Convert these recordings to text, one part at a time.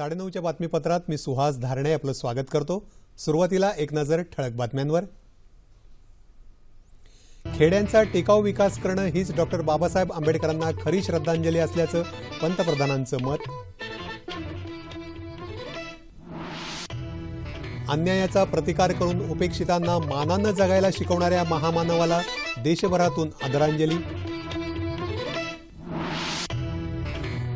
साडेनऊच्या बातमीपत्रात मी सुहास धारणे आपलं स्वागत करतो. सुरुवातीला एक नजर ठळक बातम्यांवर. खेड्यांचा टिकाऊ विकास करणं हीच डॉक्टर बाबासाहेब आंबेडकरांना खरी श्रद्धांजली असल्याचं पंतप्रधानांचं मत. अन्यायाचा प्रतिकार करून उपेक्षितांना मानानं जगायला शिकवणाऱ्या महामानवाला देशभरातून आदरांजली.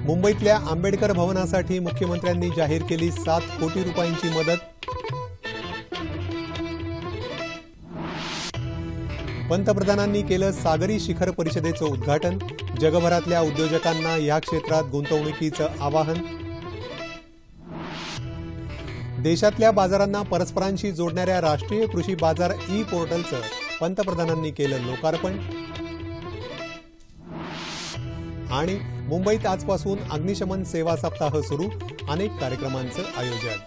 मुंबईतल्या आंबेडकर भवनासाठी मुख्यमंत्र्यांनी जाहीर केली सात कोटी रुपयांची मदत. पंतप्रधानांनी केलं सागरी शिखर परिषदेचं उद्घाटन. जगभरातल्या उद्योजकांना या क्षेत्रात गुंतवणुकीचं आवाहन. देशातल्या बाजारांना परस्परांशी जोडणाऱ्या राष्ट्रीय कृषी बाजार ई पोर्टलचं पंतप्रधानांनी केलं लोकार्पण. आणि मुंबईत आजपासून अग्निशमन सेवा सप्ताह सुरू. अनेक कार्यक्रमांचं आयोजन.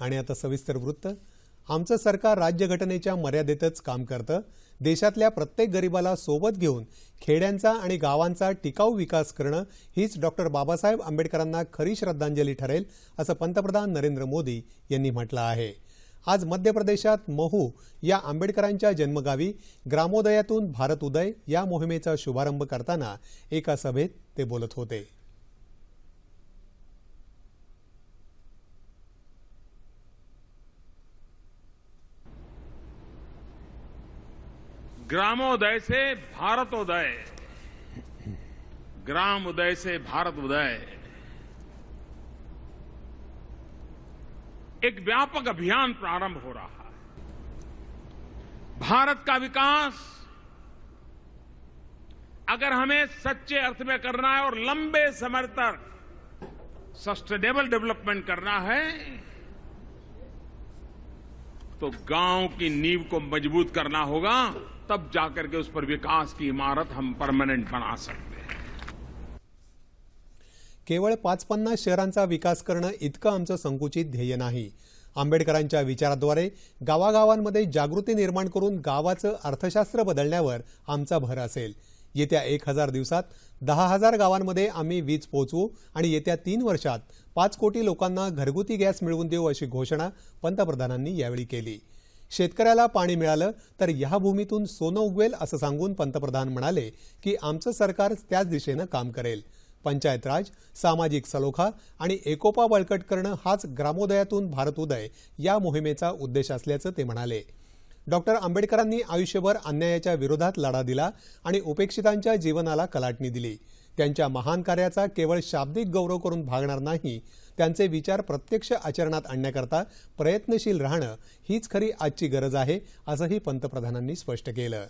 आणि आता सविस्तर वृत्त. आमचं सरकार राज्यघटनेच्या मर्यादेतच काम करतं. देशातल्या प्रत्येक गरिबाला सोबत घेऊन खेड्यांचा आणि गावांचा टिकाऊ विकास करणं हीच डॉक्टर बाबासाहेब आंबेडकरांना खरी श्रद्धांजली ठरेल असं पंतप्रधान नरेंद्र मोदी यांनी म्हटलं आहे. आज मध्य प्रदेशात महू या आंबेडकरांच्या जन्मगावी ग्रामोदयातून भारत उदय या मोहिमेचा शुभारंभ करताना एका सभेत ते बोलत होते. ग्रामोदय से भारतोदय ग्राम उदय से भारत उदय। एक व्यापक अभियान प्रारंभ हो रहा है। भारत का विकास अगर हमें सच्चे अर्थ में करना है और लंबे समय तक सस्टेनेबल डेवलपमेंट करना है तो गाँव की नींव को मज़बूत करना होगा, तब जाकर के उस पर विकास की इमारत हम परमानेंट बना सकते केवळ पाच पन्नास शहरांचा विकास करणं इतकं आमचं संकुचित ध्येय नाही. आंबेडकरांच्या विचाराद्वारे गावागावांमध्ये जागृती निर्माण करून गावाचं अर्थशास्त्र बदलण्यावर आमचा भर असेल. येत्या एक हजार दिवसात दहा हजार गावांमध्ये आम्ही वीज पोहोचवू आणि येत्या तीन वर्षात पाच कोटी लोकांना घरगुती गॅस मिळवून देऊ अशी घोषणा पंतप्रधानांनी यावेळी केली. शेतकऱ्याला पाणी मिळालं तर या भूमीतून सोनं उगवेल असं सांगून पंतप्रधान म्हणाले की आमचं सरकार त्याच दिशेनं काम करेल. पंचायत राज सामाजिक सलोखा आणि एकोपा बळकट करणं हाच ग्रामोदयातून भारत उदय या मोहिमेचा उद्देश असल्याचं ते म्हणाले. डॉक्टर आंबेडकरांनी आयुष्यभर अन्यायाच्या विरोधात लढा दिला आणि उपेक्षितांच्या जीवनाला कलाटणी दिली. त्यांच्या महान कार्याचा केवळ शाब्दिक गौरव करून भागणार नाही त्यांचे विचार प्रत्यक्ष आचरणात आणण्याकरता प्रयत्नशील राहणं हीच खरी आजची गरज आहे असंही पंतप्रधानांनी स्पष्ट केलं.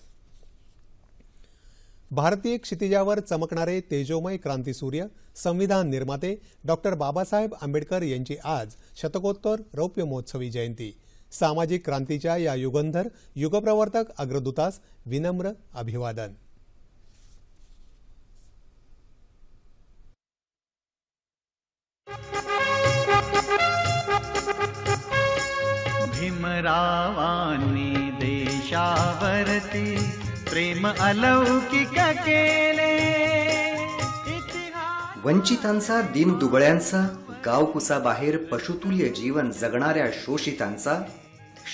भारतीय क्षितिजावर चमकणारे तेजोमय क्रांतीसूर्य संविधान निर्माते डॉक्टर बाबासाहेब आंबेडकर यांची आज शतकोत्तर रौप्य महोत्सवी जयंती. सामाजिक क्रांतीच्या या युगंधर युगप्रवर्तक अग्रदूतास विनम्र अभिवादन. भीमरावानी देशावरती प्रेम अलौकिक केले वंचितांचा दीनदुबळ्यांचा गावकुसाबाहेर पशुतुल्य जीवन जगणाऱ्या शोषितांचा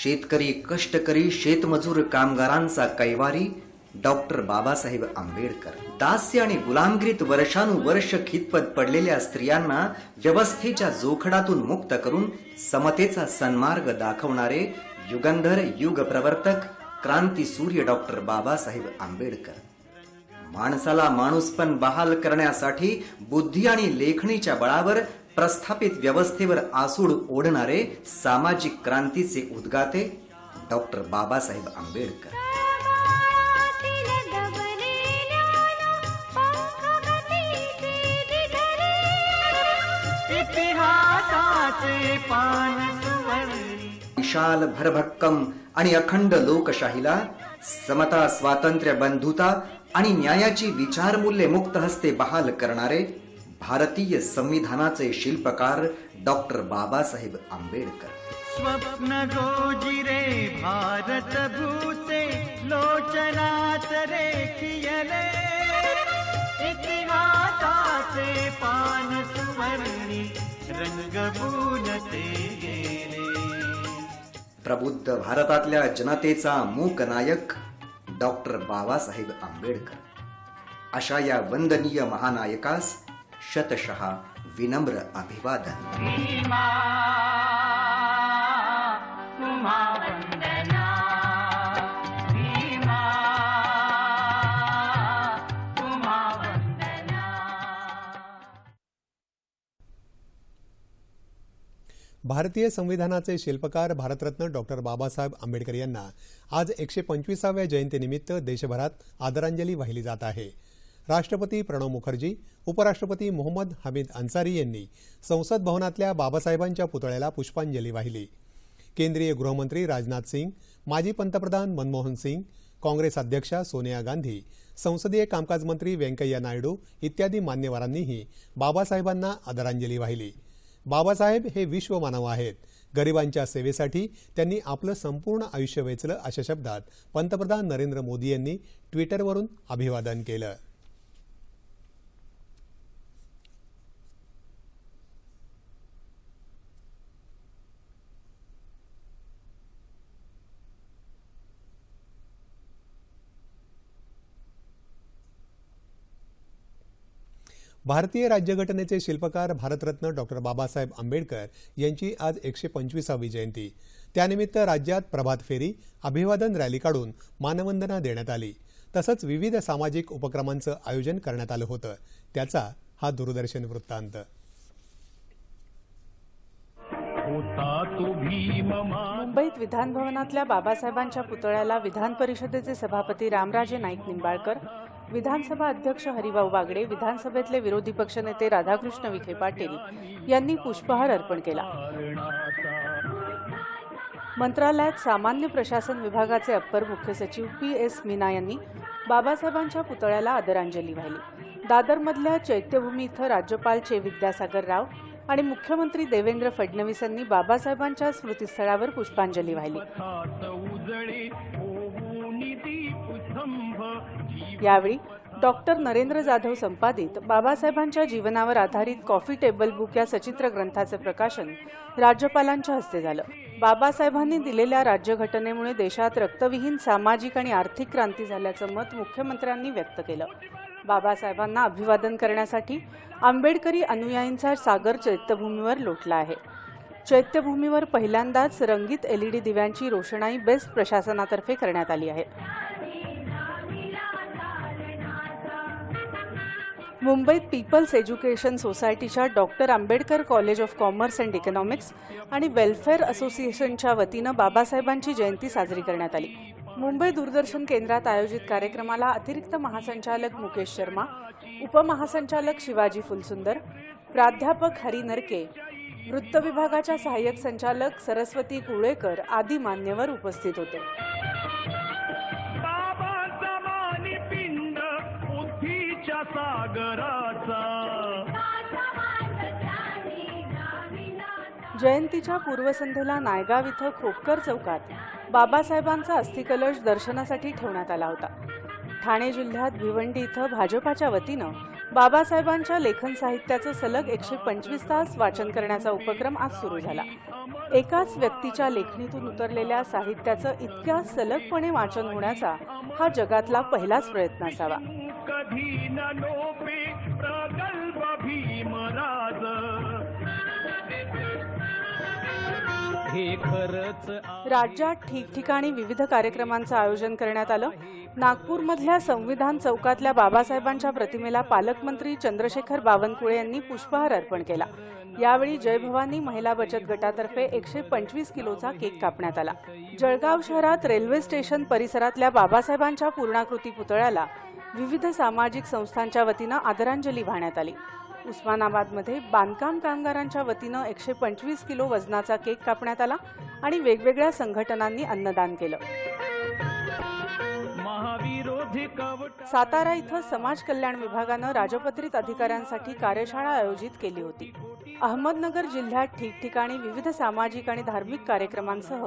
शेतकरी कष्टकरी शेतमजूर कामगारांचा कैवारी डॉक्टर बाबासाहेब आंबेडकर. दास्य आणि गुलामगिरीत वर्षानुवर्ष खितपत पडलेल्या स्त्रियांना व्यवस्थेच्या जोखडातून मुक्त करून समतेचा सन्मार्ग दाखवणारे युगंधर युग प्रवर्तक क्रांती सूर्य डॉक्टर बाबासाहेब आंबेडकर. माणसाला माणूसपण बहाल करण्यासाठी बुद्धी आणि लेखणीच्या बळावर प्रस्थापित व्यवस्थेवर आसूड ओढणारे सामाजिक क्रांतीचे उद्गाते डॉक्टर बाबासाहेब आंबेडकर. इतिहासाचे पान विशाल भरभक्कम आणि अखंड लोकशाहीला समता स्वातंत्र्य बंधुता आणि न्यायाची विचारमूल्ये मुक्त हस्ते बहाल करणारे भारतीय संविधानाचे शिल्पकार डॉक्टर बाबासाहेब आंबेडकर. स्वप्न जोजिरे भारत भूचे लोचनात रेखियले. इतिहासाचे पान सुवर्णी रंगभूनते गेले. प्रबुद्ध भारतातल्या जनतेचा मूक नायक डॉक्टर बाबासाहेब आंबेडकर. अशा या वंदनीय महानायकास शतशः विनम्र अभिवादन. भारतीय संविधानाचे शिल्पकार भारतरत्न डॉक्टर बाबासाहेब आंबेडकर यांना आज एकशे पंचवीसाव्या जयंतीनिमित्त देशभरात आदरांजली वाहिली जात आहे. राष्ट्रपती प्रणव मुखर्जी उपराष्ट्रपती मोहम्मद हमीद अन्सारी यांनी संसद भवनातल्या बाबासाहेबांच्या पुतळ्याला पुष्पांजली वाहिली. केंद्रीय गृहमंत्री राजनाथ सिंग माजी पंतप्रधान मनमोहन सिंग काँग्रेस अध्यक्षा सोनिया गांधी संसदीय कामकाज मंत्री व्यंकय्या नायडू इत्यादी मान्यवरांनीही बाबासाहेबांना आदरांजली वाहिली. बाबासाहेब हे विश्वमानव आहेत. गरिबांच्या सेवेसाठी त्यांनी आपलं संपूर्ण आयुष्य वेचलं अशा शब्दात पंतप्रधान नरेंद्र मोदी यांनी ट्विटरवरून अभिवादन केलं. भारतीय राज्यघटनेचे शिल्पकार भारतरत्न डॉक्टर बाबासाहेब आंबेडकर यांची आज एकशे पंचवीसावी जयंती. त्यानिमित्त राज्यात प्रभात फेरी अभिवादन रॅली काढून मानवंदना देण्यात आली. तसंच विविध सामाजिक उपक्रमांचं आयोजन करण्यात आलं होतं. त्याचा हा दूरदर्शन वृत्तांत. मुंबईत विधानभवनातल्या बाबासाहेबांच्या पुतळ्याला विधान परिषदेचे सभापती रामराजे नाईक निंबाळकर विधानसभा अध्यक्ष हरिभाऊ बागडे विधानसभेतले विरोधी पक्षनेते राधाकृष्ण विखे पाटील यांनी पुष्पहार अर्पण केला. मंत्रालयात सामान्य प्रशासन विभागाचे अप्पर मुख्य सचिव पी एस मीना यांनी बाबासाहेबांच्या पुतळ्याला आदरांजली वाहिली. दादरमधल्या चैत्यभूमी इथं राज्यपाल चे विद्यासागर राव आणि मुख्यमंत्री देवेंद्र फडणवीस यांनी बाबासाहेबांच्या स्मृतीस्थळावर पुष्पांजली वाहिली. यावेळी डॉक्टर नरेंद्र जाधव संपादित बाबासाहेबांच्या जीवनावर आधारित कॉफी टेबल बुक या सचित्र ग्रंथाचे प्रकाशन राज्यपालांच्या हस्ते झालं. बाबासाहेबांनी दिलेल्या राज्यघटनेमुळे देशात रक्तविहीन सामाजिक आणि आर्थिक क्रांती झाल्याचं मत मुख्यमंत्र्यांनी व्यक्त केलं. बाबासाहेबांना अभिवादन करण्यासाठी आंबेडकरी अनुयायींचा सागर चैत्यभूमीवर लोटला आहे. चैत्यभूमीवर पहिल्यांदाच रंगीत एलईडी दिव्यांची रोषणाई बेस्ट प्रशासनातर्फे करण्यात आली आहे. मुंबईत पीपल्स एज्युकेशन सोसायटीच्या doctor Ambedkar College of Commerce and Economics आणि वेलफेअर असोसिएशनच्या वतीनं बाबासाहेबांची जयंती साजरी करण्यात आली. मुंबई दूरदर्शन केंद्रात आयोजित कार्यक्रमाला अतिरिक्त महासंचालक मुकेश शर्मा उपमहासंचालक शिवाजी फुलसुंदर प्राध्यापक हरी नरके वृत्त विभागाच्या सहाय्यक संचालक सरस्वती कुळेकर आदी मान्यवर उपस्थित होते. या सागराचा. जयंतीच्या पूर्वसंध्येला नायगाव इथं खोपकर चौकात बाबासाहेबांचा अस्थिकलश दर्शनासाठी ठेवण्यात आला होता. ठाणे जिल्ह्यात भिवंडी इथं भाजपाच्या वतीनं बाबासाहेबांच्या लेखन साहित्याचं सलग एकशे पंचवीस तास वाचन करण्याचा उपक्रम आज सुरू झाला. एकाच व्यक्तीच्या लेखणीतून उतरलेल्या साहित्याचं इतक्या सलगपणे वाचन होण्याचा हा जगातला पहिलाच प्रयत्न असावा. कधी न लोपे प्रगल्भ भीमराज. हे खरच राज्यात ठिकठिकाणी विविध कार्यक्रमांचं आयोजन करण्यात आलं. नागपूरमधल्या संविधान चौकातल्या बाबासाहेबांच्या प्रतिमेला पालकमंत्री चंद्रशेखर बावनकुळे यांनी पुष्पहार अर्पण केला. यावेळी जय भवानी महिला बचत गटातर्फे एकशे पंचवीस किलोचा केक कापण्यात आला. जळगाव शहरात रेल्वे स्टेशन परिसरातल्या बाबासाहेबांच्या पूर्णाकृती पुतळ्याला विविध सामाजिक संस्थांच्या वतीनं आदरांजली वाहण्यात आली. उस्मानाबादमध्ये बांधकाम कामगारांच्या वतीनं एकशे पंचवीस किलो वजनाचा केक कापण्यात आला आणि वेगवेगळ्या संघटनांनी अन्नदान केलं. सातारा इथं समाज कल्याण विभागानं राजपत्रित अधिकाऱ्यांसाठी कार्यशाळा आयोजित केली होती. अहमदनगर जिल्ह्यात ठिकठिकाणी विविध सामाजिक आणि धार्मिक कार्यक्रमांसह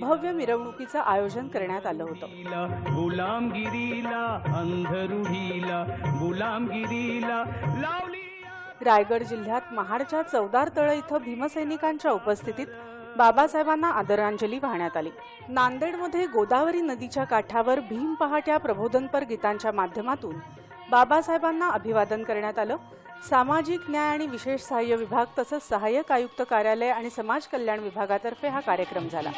भव्य मिरवणुकीचं आयोजन करण्यात आलं होतं. गुलामगिरीला अंधरुढीला गुलामगिरीला रायगड जिल्ह्यात महाडच्या चौदार तळ इथं भीमसैनिकांच्या उपस्थितीत बाबासाहेबांना आदरांजली वाहण्यात आली. नांदेडमध्ये गोदावरी नदीच्या काठावर भीम पहाट्या प्रबोधनपर गीतांच्या माध्यमातून बाबासाहेबांना अभिवादन करण्यात आलं. सामाजिक न्याय आणि विशेष सहाय्य विभाग तसंच सहाय्यक आयुक्त कार्यालय आणि समाज कल्याण विभागातर्फे हा कार्यक्रम झाला.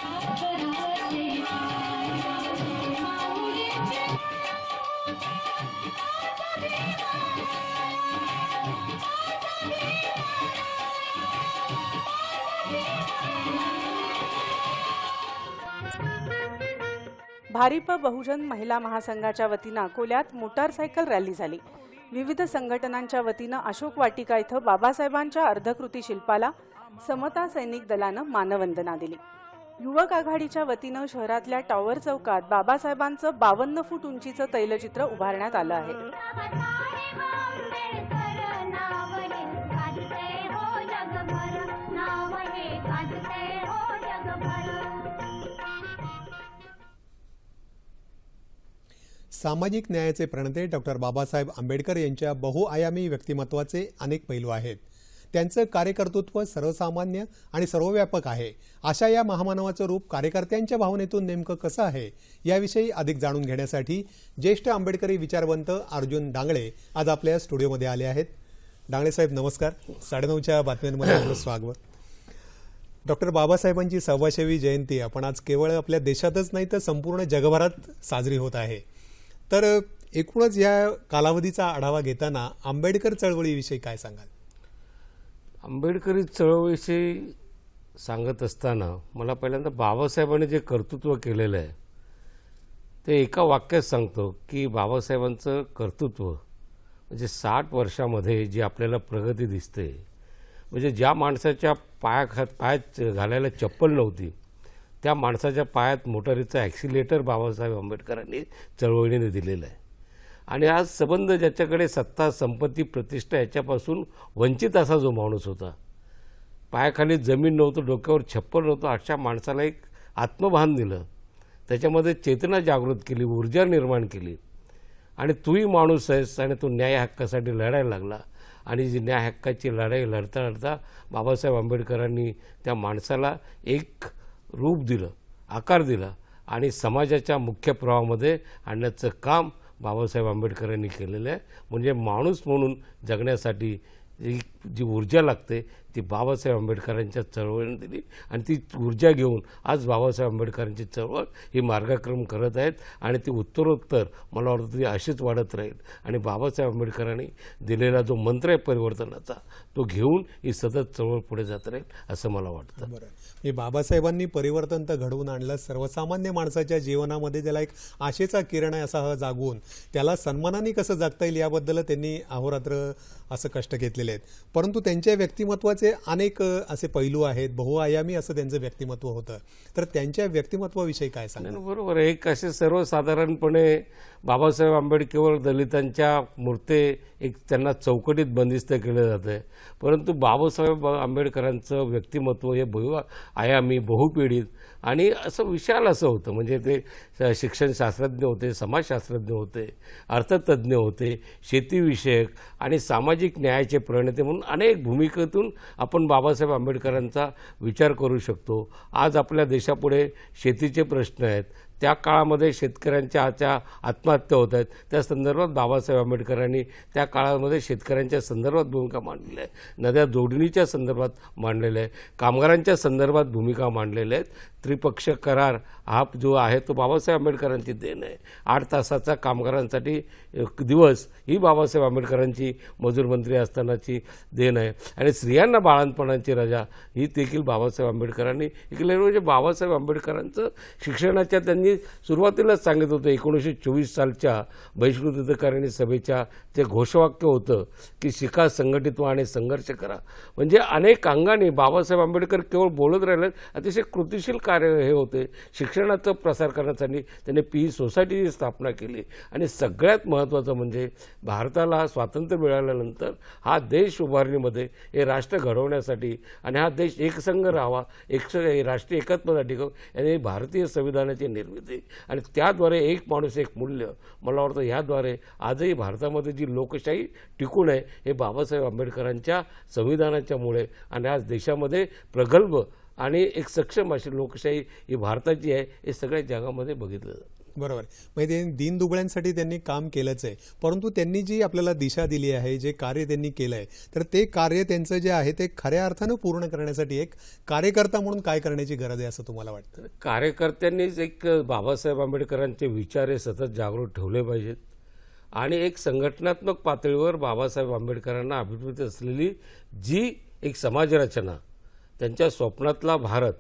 भारिप बहुजन महिला महासंघाच्या वतीनं अकोल्यात मोटारसायकल रॅली झाली. विविध संघटनांच्या वतीनं अशोक वाटिका इथं बाबासाहेबांच्या अर्धकृती शिल्पाला समता सैनिक दलानं मानवंदना दिली. युवक आघाडीच्या वतीनं शहरातल्या टॉवर चौकात बाबासाहेबांचं बावन्न फूट उंचीचं तैलचित्र उभारण्यात आलं आहे. सामाजिक न्यायाचे प्रणेते डॉक्टर बाबासाहेब आंबेडकर यांच्या बहुआयामी व्यक्तिमत्वाचे अनेक पैलू आहेत. त्यांचं कार्यकर्तृत्व सर्वसामान्य आणि सर्वव्यापक आहे. अशा या महामानवाचं रूप कार्यकर्त्यांच्या भावनेतून नेमकं कसं आहे याविषयी अधिक जाणून घेण्यासाठी ज्येष्ठ आंबेडकरी विचारवंत अर्जुन डांगळे आज आपल्या स्टुडिओमध्ये आले आहेत. डांगळे साहेब नमस्कार. साडेनऊच्या बातम्यांमध्ये आपलं स्वागत. डॉक्टर बाबासाहेबांची सव्वाशेवी जयंती आपण आज केवळ आपल्या देशातच नाही तर संपूर्ण जगभरात साजरी होत आहे. तर एकूणच या कालावधीचा आढावा घेताना आंबेडकर चळवळीविषयी काय सांगाल? आंबेडकरी चळवळीविषयी सांगत असताना मला पहिल्यांदा बाबासाहेबांनी जे कर्तृत्व केलेलं आहे ते एका वाक्यात सांगतो की बाबासाहेबांचं कर्तृत्व म्हणजे साठ वर्षामध्ये जी आपल्याला प्रगती दिसते म्हणजे ज्या माणसाच्या पायाखात पायात घालायला चप्पल नव्हती त्या माणसाच्या पायात मोटारीचं ॲक्सिलेटर बाबासाहेब आंबेडकरांनी चळवळीने दिलेलं आहे. आणि आज संबंध ज्याच्याकडे सत्ता संपत्ती प्रतिष्ठा याच्यापासून वंचित असा जो माणूस होता पायाखाली जमीन नव्हतं डोक्यावर छप्पर नव्हतं अशा माणसाला एक आत्मभान दिलं. त्याच्यामध्ये चेतना जागृत केली ऊर्जा निर्माण केली. आणि तूही माणूस आहेस आणि तू न्याय हक्कासाठी लढायला लागला. आणि जी न्याय हक्काची लढाई लढता लढता बाबासाहेब आंबेडकरांनी त्या माणसाला एक रूप दिलं आकार दिला आणि समाजाच्या मुख्य प्रवाहामध्ये आणण्याचं काम बाबासाहेब आंबेडकरांनी केलेलं आहे. म्हणजे माणूस म्हणून जगण्यासाठी एक जी ऊर्जा लागते ती बाबासाहेब आंबेडकरांच्या चळवळीने दिली आणि ती ऊर्जा घेऊन आज बाबासाहेब आंबेडकरांची चळवळ ही मार्गक्रम करत आहेत आणि ती उत्तरोत्तर मला वाटतं ती अशीच वाढत राहील. आणि बाबासाहेब आंबेडकरांनी दिलेला जो मंत्र आहे परिवर्तनाचा तो घेऊन ही सतत चळवळ पुढे जात राहील असं मला वाटतं. बरं. हे बाबासाहेबांनी परिवर्तन तर घडवून आणलं सर्वसामान्य माणसाच्या जीवनामध्ये त्याला एक आशेचा किरण आहे असा हा जागवून त्याला सन्मानाने कसं जागता येईल याबद्दल त्यांनी अहोरात्र असं कष्ट घेतलेले आहेत. परंतु त्यांच्या व्यक्तिमत्वाचे अनेक असे पैलू आहेत. बहुआयामी असं त्यांचं व्यक्तिमत्व होतं. तर त्यांच्या व्यक्तिमत्वाविषयी काय सांगा बरोबर आहे. एक असे सर्वसाधारणपणे बाबासाहेब आंबेडकर दलितांच्या मूर्ते एक त्यांना चौकटीत बंदिस्त केलं जातं परंतु बाबासाहेब आंबेडकरांचं व्यक्तिमत्व हे बहु आयामी बहुपिढीत आणि असं विशाल असं होतं. म्हणजे ते शिक्षणशास्त्रज्ञ होते समाजशास्त्रज्ञ होते अर्थतज्ज्ञ होते शेतीविषयक आणि सामाजिक न्यायाचे प्रणेते म्हणून अनेक भूमिकेतून आपण बाबासाहेब आंबेडकरांचा विचार करू शकतो. आज आपल्या देशापुढे शेतीचे प्रश्न आहेत त्या काळामध्ये शेतकऱ्यांच्या आजच्या आत्महत्या होत आहेत. त्या संदर्भात बाबासाहेब आंबेडकरांनी त्या काळामध्ये शेतकऱ्यांच्या संदर्भात भूमिका मांडलेली आहे नद्या जोडणीच्या संदर्भात मांडलेल्या आहे कामगारांच्या संदर्भात भूमिका मांडलेल्या आहेत. त्रिपक्ष करार हा जो आहे तो बाबासाहेब आंबेडकरांची देण आहे. आठ तासाचा कामगारांसाठी दिवस ही बाबासाहेब आंबेडकरांची मजूर मंत्री असतानाची देण आहे. आणि स्त्रियांना बाळणपणाची रजा ही देखील बाबासाहेब आंबेडकरांनी केली म्हणजे बाबासाहेब आंबेडकरांचं शिक्षणाच्या त्यांनी सुरुवातीलाच सांगितलं होतं एकोणीसशे चोवीस सालच्या बहिष्कृत अधिकारिणी सभेच्या ते घोषवाक्य होतं की शिका संघटित व्हा आणि संघर्ष करा. म्हणजे अनेक अंगाने बाबासाहेब आंबेडकर केवळ बोलत राहिले अतिशय कृतिशील कार्य हे होते. शिक्षणाचा प्रसार करण्यासाठी त्यांनी पी सोसायटीची स्थापना केली आणि सगळ्यात महत्त्वाचं महत्त्वाचं म्हणजे भारताला स्वातंत्र्य मिळाल्यानंतर हा देश उभारणीमध्ये हे राष्ट्र घडवण्यासाठी आणि हा देश एकसंघ राहावा एक राष्ट्रीय एकात्मता टिकव यांनी भारतीय संविधानाची निर्मिती आणि त्याद्वारे एक माणूस एक मूल्य. मला वाटतं ह्याद्वारे आजही भारतामध्ये जी लोकशाही टिकून आहे हे बाबासाहेब आंबेडकरांच्या संविधानाच्यामुळे आणि आज देशामध्ये प्रगल्भ आणि एक सक्षम अशी लोकशाही ही भारताची आहे हे सगळ्या जगामध्ये बघितलं जातं. बरोबर. म्हणजे ते दीन दुबळ्यांसाठी त्यांनी काम केलंच आहे. परंतु त्यांनी जी आपल्याला दिशा दिली आहे जे कार्य त्यांनी केलं आहे तर ते कार्य त्यांचं जे आहे ते खऱ्या अर्थानं पूर्ण करण्यासाठी एक कार्यकर्ता म्हणून काय करण्याची गरज आहे असं तुम्हाला वाटतं? कार्यकर्त्यांनीच एक बाबासाहेब आंबेडकरांचे विचार हे सतत जागृत ठेवले पाहिजेत. आणि एक संघटनात्मक पातळीवर बाबासाहेब आंबेडकरांना अभिप्रेत असलेली जी एक समाजरचना त्यांच्या स्वप्नातला भारत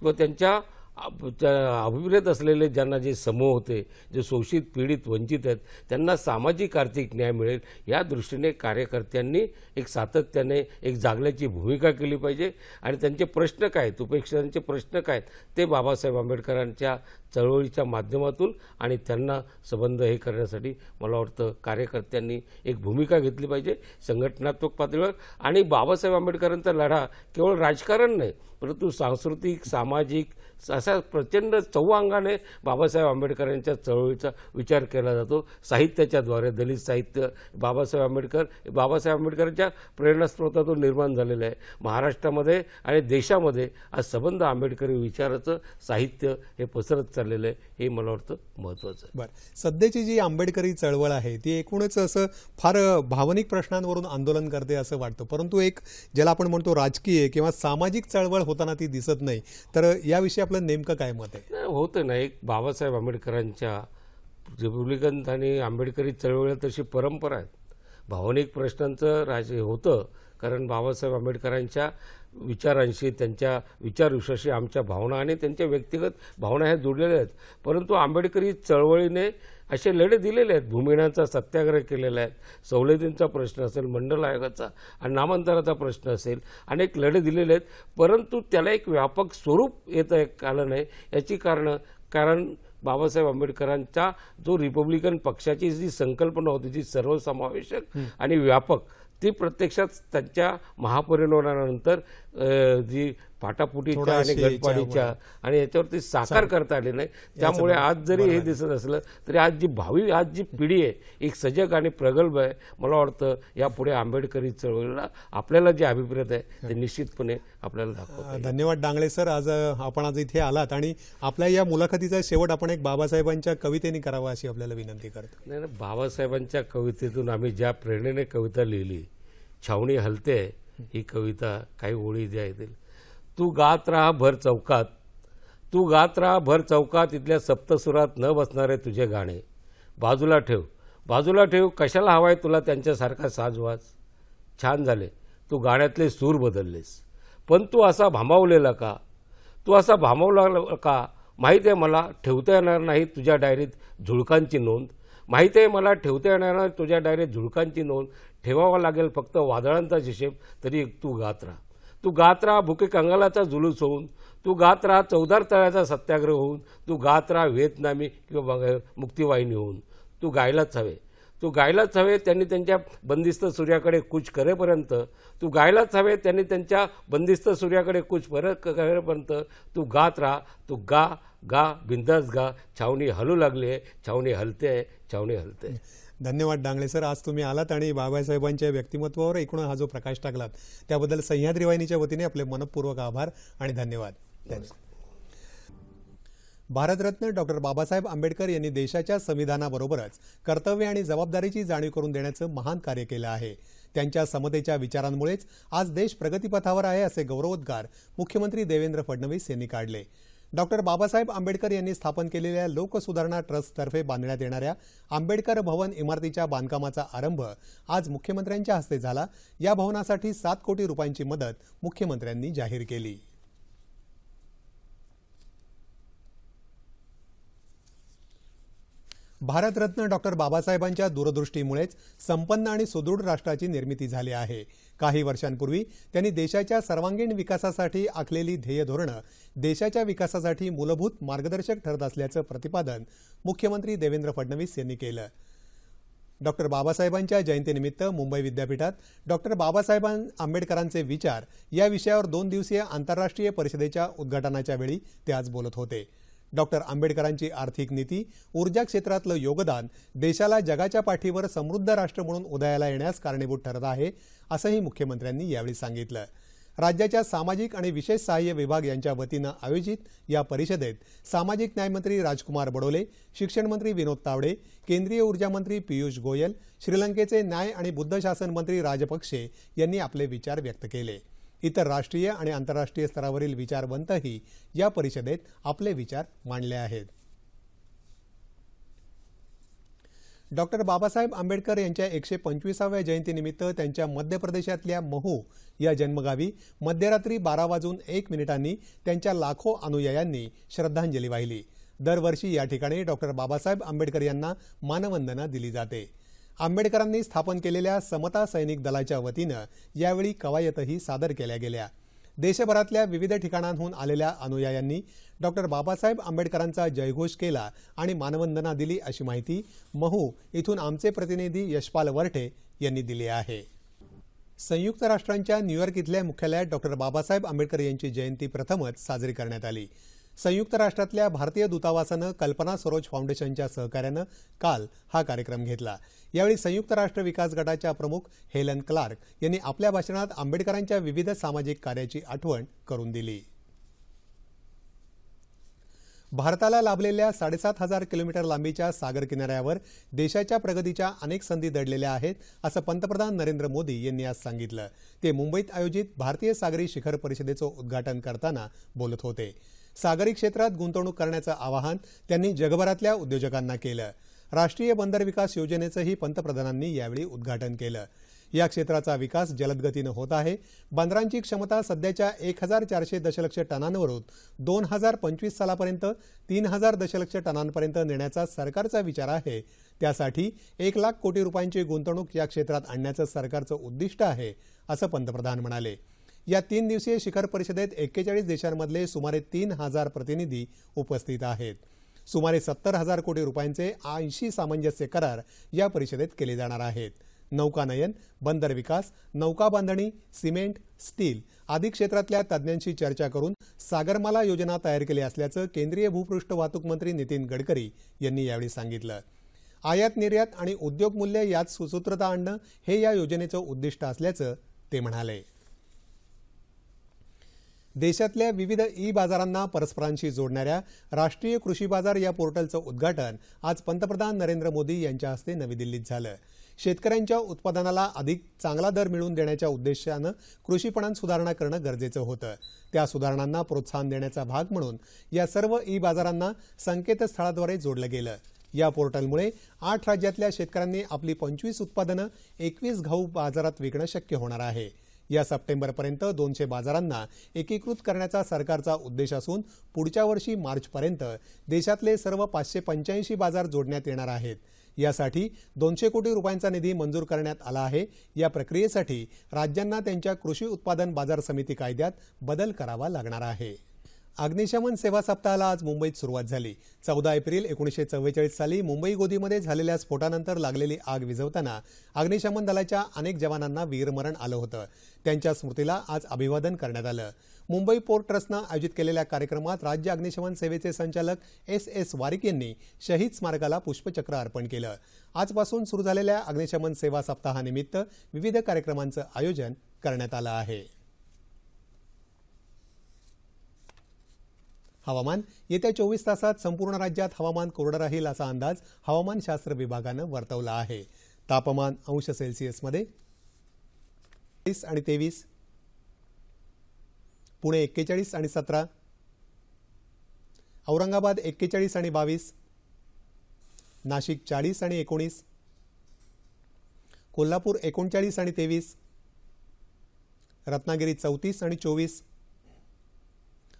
किंवा त्यांच्या अभिप्रेत असलेले ज्यांना जे समूह होते जे शोषित पीडित वंचित आहेत त्यांना सामाजिक आर्थिक न्याय मिळेल या दृष्टीने कार्यकर्त्यांनी एक सातत्याने एक जागल्याची भूमिका केली पाहिजे. आणि त्यांचे प्रश्न काय आहेत? उपेक्षांचे प्रश्न काय आहेत? ते बाबासाहेब आंबेडकरांच्या चळवळीच्या माध्यमातून आणि त्यांना संबंध हे करण्यासाठी मला वाटतं कार्यकर्त्यांनी एक भूमिका घेतली पाहिजे संघटनात्मक पातळीवर. आणि बाबासाहेब आंबेडकरांचा लढा केवळ राजकारण नाही परंतु सांस्कृतिक सामाजिक अशा प्रचंड चौवांगाने बाबासाहेब आंबेडकरांच्या चळवळीचा विचार केला जातो. साहित्याच्याद्वारे दलित साहित्य बाबासाहेब आंबेडकर बाबासाहेब आंबेडकरांच्या प्रेरणास्त्रोतातून निर्माण झालेलं आहे. महाराष्ट्रामध्ये आणि देशामध्ये आज सबंध आंबेडकरी विचाराचं साहित्य हे पसरत चाललेलं आहे हे मला वाटतं महत्त्वाचं आहे. बरं. सध्याची जी आंबेडकरी चळवळ आहे ती एकूणच असं फार भावनिक प्रश्नांवरून आंदोलन करते असं वाटतं. परंतु एक ज्याला आपण म्हणतो राजकीय किंवा सामाजिक चळवळ होताना ती दिसत नाही. तर याविषयी आपलं नेमकं काय मत आहे? होतं ना एक बाबासाहेब आंबेडकरांच्या रिपब्लिकन आणि आंबेडकरी चळवळीला तशी परंपरा आहे भावनिक प्रश्नांचं राज होतं कारण बाबासाहेब आंबेडकरांच्या विचारांशी त्यांच्या विचारविश्वाशी आमच्या भावना आणि त्यांच्या व्यक्तिगत भावना ह्या जुडलेल्या आहेत. परंतु आंबेडकरी चळवळीने असे लढे दिलेले आहेत. भूमिनांचा सत्याग्रह केलेला आहे. सवलतींचा प्रश्न असेल मंडल आयोगाचा आणि नामांतराचा प्रश्न असेल अनेक लढे दिलेले आहेत. परंतु त्याला एक व्यापक स्वरूप येत आहे आलं नाही याची कारणं कारण बाबासाहेब आंबेडकरांचा जो रिपब्लिकन पक्षाची जी संकल्पना होती जी सर्वसमावेशक आणि व्यापक ती प्रत्यक्षात त्यांच्या महापरिनिर्वाणानंतर जी फाटाफुटीच्या आणि थोडाशी गटपाडीच्या आणि याच्यावरती साकार करता आली नाही. त्यामुळे आज जरी हे दिसत असलं तरी आज जी भावी आज जी पिढी आहे एक सजग आणि प्रगल्भ आहे मला वाटतं यापुढे आंबेडकरी चळवळीला आपल्याला जे अभिप्रेत आहे ते निश्चितपणे आपल्याला दाखवता. धन्यवाद डांगळे सर. आज आपण आज इथे आलात आणि आपल्या या मुलाखतीचा शेवट आपण एक बाबासाहेबांच्या कवितेने करावा अशी आपल्याला विनंती करतो. नाही नाही बाबासाहेबांच्या कवितेतून आम्ही ज्या प्रेरणेने कविता लिहिली छावणी हलते ही कविता काही ओळी ज्या येतील. तू गात राहा भर चौकात. तू गात राहा भर चौकात इथल्या सप्तसुरात न बसणारे तुझे गाणे. बाजूला ठेव. बाजूला ठेव कशाला हवाय तुला त्यांच्यासारखा साजवाज? छान झाले. तू गाण्यातले सूर बदललेस. पण तू असा भांबावलेला का? तू असा भांबवला का? माहीत आहे मला ठेवता येणार नाही तुझ्या डायरीत झुळकांची नोंद. माहीत आहे मला ठेवता येणार नाही तुझ्या डायरीत झुळकांची नोंद. ठेवावा लागेल फक्त वादळांचा हिशेब तरी तू गात राहा. तू गात राहा भुके कंगालाचा जुलूस होऊन. तू गात राहा चौदार तळ्याचा सत्याग्रह होऊन. तू गात राहा व्हिएतनामी किंवा मुक्तिवाहिनी होऊन. तू गायलाच हवे. तू गायलाच हवे त्यांनी त्यांच्या बंदिस्त सूर्याकडे कूच करेपर्यंत. तू गायलाच हवे त्यांनी त्यांच्या बंदिस्त सूर्याकडे कूच परत करेपर्यंत. तू गात राहा. तू गा गा बिंदास गा. छावणी हलू लागली आहे. छावणी हलते आहे. छावणी हलते आहे. धन्यवाद डांगळे सर. आज तुम्ही आलात आणि बाबासाहेबांच्या व्यक्तिमत्वावर एकूण हा जो प्रकाश टाकलात त्याबद्दल सह्याद्री वाहिनीच्या वतीने आपले मनपूर्वक आभार आणि धन्यवाद. धन्यवाद. भारतरत्न डॉक्टर बाबासाहेब आंबेडकर यांनी देशाच्या संविधानाबरोबरच कर्तव्य आणि जबाबदारीची जाणीव करून देण्याचं महान कार्य केलं आहे. त्यांच्या समतेच्या विचारांमुळेच आज देश प्रगतीपथावर आहे असे गौरवोद्गार मुख्यमंत्री देवेंद्र फडणवीस यांनी काढले. डॉक्टर बाबासाहेब आंबेडकर यांनी स्थापन केलेल्या लोकसुधारणा ट्रस्टतर्फे बांधण्यात येणाऱ्या आंबेडकर भवन इमारतीच्या बांधकामाचा आरंभ आज मुख्यमंत्र्यांच्या हस्ते झाला. या भवनासाठी सात कोटी रुपयांची मदत मुख्यमंत्र्यांनी जाहीर केली. भारतरत्न डॉक्टर बाबासाहेबांच्या दूरदृष्टीमुळेच संपन्न आणि सुदृढ राष्ट्राची निर्मिती झाली आहे. काही वर्षांपूर्वी त्यांनी देशाच्या सर्वांगीण विकासासाठी आखलेली ध्येय धोरणं देशाच्या विकासासाठी मूलभूत मार्गदर्शक ठरत असल्याचं प्रतिपादन मुख्यमंत्री देवेंद्र फडणवीस यांनी केलं. डॉक्टर बाबासाहेबांच्या जयंतीनिमित्त मुंबई विद्यापीठात डॉक्टर बाबासाहेब आंबेडकरांचे विचार या विषयावर दोन दिवसीय आंतरराष्ट्रीय परिषदेच्या उद्घाटनाच्या वेळी ते आज बोलत होते. डॉक्टर आंबेडकरांची आर्थिक नीती ऊर्जा क्षेत्रातलं योगदान देशाला जगाच्या पाठीवर समृद्ध राष्ट्र म्हणून उदयाला येण्यास कारणीभूत ठरत आहे असंही मुख्यमंत्र्यांनी यावेळी सांगितलं. राज्याच्या सामाजिक आणि विशेष सहाय्य विभाग यांच्या वतीनं आयोजित या परिषदेत सामाजिक न्यायमंत्री राजकुमार बडोले शिक्षणमंत्री विनोद तावडे केंद्रीय ऊर्जामंत्री पियुष गोयल श्रीलंकेचे न्याय आणि बुद्ध शासन मंत्री राजपक्षे यांनी आपले विचार व्यक्त केले. इतर राष्ट्रीय आणि आंतरराष्ट्रीय स्तरावरील विचारवंतही या परिषदेत आपले विचार मांडले आहेत. डॉक्टर बाबासाहेब आंबेडकर यांच्या एकशे पंचवीसाव्या जयंतीनिमित्त त्यांच्या मध्य प्रदेशातल्या महू या जन्मगावी मध्यरात्री बारा वाजून एक मिनिटांनी त्यांच्या लाखो अनुयायांनी श्रद्धांजली वाहिली. दरवर्षी या ठिकाणी डॉक्टर बाबासाहेब आंबेडकर यांना मानवंदना दिली जाते. आंबेडकरांनी स्थापन केलेल्या समता सैनिक दलाच्या वतीनं यावेळी कवायतही सादर केल्या गेल्या. देशभरातल्या विविध ठिकाणांहून आलेल्या अनुयायांनी डॉक्टर बाबासाहेब आंबेडकरांचा जयघोष केला आणि मानवंदना दिली अशी माहिती महू इथून आमचे प्रतिनिधी यशपाल वरठे यांनी दिली आहे. संयुक्त राष्ट्रांच्या न्यूयॉर्क इथल्या मुख्यालयात डॉक्टर बाबासाहेब आंबेडकर यांची जयंती प्रथमच साजरी करण्यात आली. संयुक्त राष्ट्रातल्या भारतीय दूतावासानं कल्पना सरोज फाउंडेशनच्या सहकार्यानं काल हा कार्यक्रम घेतला. यावेळी संयुक्त राष्ट्र विकास गटाच्या प्रमुख हेलन क्लार्क यांनी आपल्या भाषणात आंबेडकरांच्या विविध सामाजिक कार्याची आठवण करून दिली. भारताला लाभलेल्या साडेसात हजार किलोमीटर लांबीच्या सागर किनाऱ्यावर देशाच्या प्रगतीच्या अनेक संधी दडलेल्या आहेत असं पंतप्रधान नरेंद्र मोदी यांनी आज सांगितलं. ते मुंबईत आयोजित भारतीय सागरी शिखर परिषदेचं उद्घाटन करताना बोलत होते. सागरी क्षेत्रात गुंतवणूक करण्याचं आवाहन त्यांनी जगभरातल्या उद्योजकांना केलं. राष्ट्रीय बंदर विकास योजनेचंही पंतप्रधानांनी यावेळी उद्घाटन केलं. या क्षेत्राचा विकास जलदगतीनं होत आहे. बंदरांची क्षमता सध्याच्या एक हजार चारशे दशलक्ष टनांवरून दोन हजार पंचवीस सालापर्यंत तीन हजार दशलक्ष टनांपर्यंत नेण्याचा सरकारचा विचार आहे. त्यासाठी एक लाख कोटी रुपयांची गुंतवणूक या क्षेत्रात आणण्याचं सरकारचं उद्दिष्ट आहे असं पंतप्रधान म्हणाले. या तीन दिवसीय शिखर परिषदेत एक्केचाळीस देशांमधले सुमारे तीन हजार प्रतिनिधी उपस्थित आहेत. सुमारे सत्तर हजार कोटी रुपयांचे ऐंशी सामंजस्य करार या परिषदेत केले जाणार आहेत. नौकानयन बंदर विकास नौका बांधणी सिमेंट स्टील आदी क्षेत्रातल्या तज्ज्ञांशी चर्चा करून सागरमाला योजना तयार केली असल्याचं केंद्रीय भूपृष्ठ वाहतूक मंत्री नितीन गडकरी यांनी यावेळी सांगितलं. आयात निर्यात आणि उद्योग मूल्य यात सुसूत्रता आणणं हे या योजनेचं उद्दिष्ट असल्याचं ते म्हणाले. देशातल्या विविध ई बाजारांना परस्परांशी जोडणाऱ्या राष्ट्रीय कृषी बाजार या पोर्टलचं उद्घाटन आज पंतप्रधान नरेंद्र मोदी यांच्या हस्ते नवी दिल्लीत झालं. शेतकऱ्यांच्या उत्पादनाला अधिक चांगला दर मिळवून देण्याच्या उद्देशानं कृषीपणन सुधारणा करणं गरजेचं होतं. त्या सुधारणांना प्रोत्साहन देण्याचा भाग म्हणून या सर्व ई बाजारांना संकेतस्थळाद्वारे जोडलं गेलं. या पोर्टलमुळे आठ राज्यातल्या शेतकऱ्यांनी आपली पंचवीस उत्पादनं एकवीस घाऊ बाजारात विकणं शक्य होणार आहे. या सप्टेंबरपर्यंत दोनशे बाजारांना एकीकृत करण्याचा सरकारचा उद्देश असून पुढच्या वर्षी मार्चपर्यंत देशातले सर्व पाचशे पंच्याऐंशी बाजार जोडण्यात येणार आहेत. यासाठी दोनशे कोटी रुपयांचा निधी मंजूर करण्यात आला आहे. या प्रक्रियेसाठी राज्यांना त्यांच्या कृषी उत्पादन बाजार समिती कायद्यात बदल करावा लागणार आहे. अग्निशमन सेवा सप्ताहाला आज मुंबईत सुरुवात झाली. चौदा एप्रिल एकोणीसशे चव्वेचाळीस साली मुंबई गोदीमध्ये झालेल्या स्फोटानंतर लागलेली आग विझवताना अग्निशमन दलाच्या अनेक जवानांना वीरमरण आलं होतं. त्यांच्या स्मृतीला आज अभिवादन करण्यात आलं. मुंबई पोर्ट ट्रस्टनं आयोजित केलेल्या कार्यक्रमात राज्य अग्निशमन सेवेचे संचालक एस एस वारिक यांनी शहीद स्मारकाला पुष्पचक्र अर्पण केलं. आजपासून सुरू झालेल्या अग्निशमन सेवा सप्ताहानिमित्त विविध कार्यक्रमांचं आयोजन करण्यात आलं आहे. हवामान. येत्या चोवीस तासात संपूर्ण राज्यात हवामान कोरडं राहील असा अंदाज हवामानशास्त्र विभागानं वर्तवला आहे. तापमान अंश सेल्सिअसमध्ये तीस आणि तेवीस पुणे एक्केचाळीस आणि सतरा औरंगाबाद एक्केचाळीस आणि बावीस नाशिक चाळीस आणि एकोणीस कोल्हापूर एकोणचाळीस आणि तेवीस रत्नागिरी चौतीस आणि चोवीस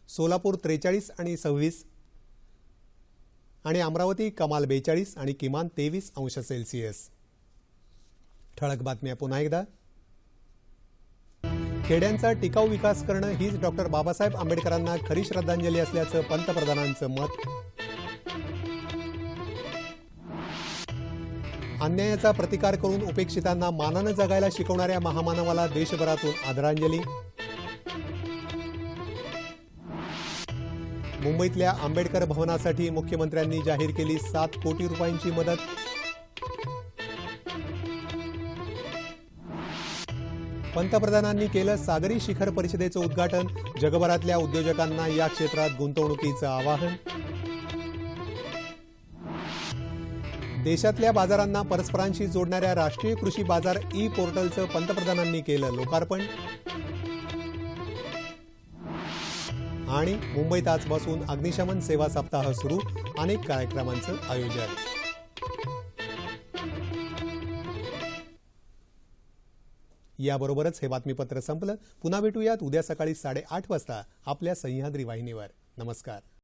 सोलापूर त्रेचाळीस आणि सव्वीस आणि अमरावती कमाल बेचाळीस आणि किमान तेवीस अंश सेल्सिअस. ठळक बातम्या पुन्हा एकदा. खेड्यांचा टिकाऊ विकास करणं हीच डॉक्टर बाबासाहेब आंबेडकरांना खरी श्रद्धांजली असल्याचं पंतप्रधानांचं मत. अन्यायाचा प्रतिकार करून उपेक्षितांना मानानं जगायला शिकवणाऱ्या महामानवाला देशभरातून आदरांजली. मुंबईतल्या आंबेडकर भवनासाठी मुख्यमंत्र्यांनी जाहीर केली सात कोटी रुपयांची मदत. पंतप्रधानांनी केलं सागरी शिखर परिषदेचं उद्घाटन. जगभरातल्या उद्योजकांना या क्षेत्रात गुंतवणुकीचं आवाहन. देशातल्या बाजारांना परस्परांशी जोडणाऱ्या राष्ट्रीय कृषी बाजार ई पोर्टलचं पंतप्रधानांनी केलं लोकार्पण. आणि मुंबईत आजपासून अग्निशमन सेवा सप्ताह सुरू. अनेक कार्यक्रमांचं आयोजन. याबरोबरच हे बातमीपत्र संपलं. पुन्हा भेटूयात उद्या सकाळी साडेआठ वाजता आपल्या सह्याद्री वाहिनीवर. नमस्कार.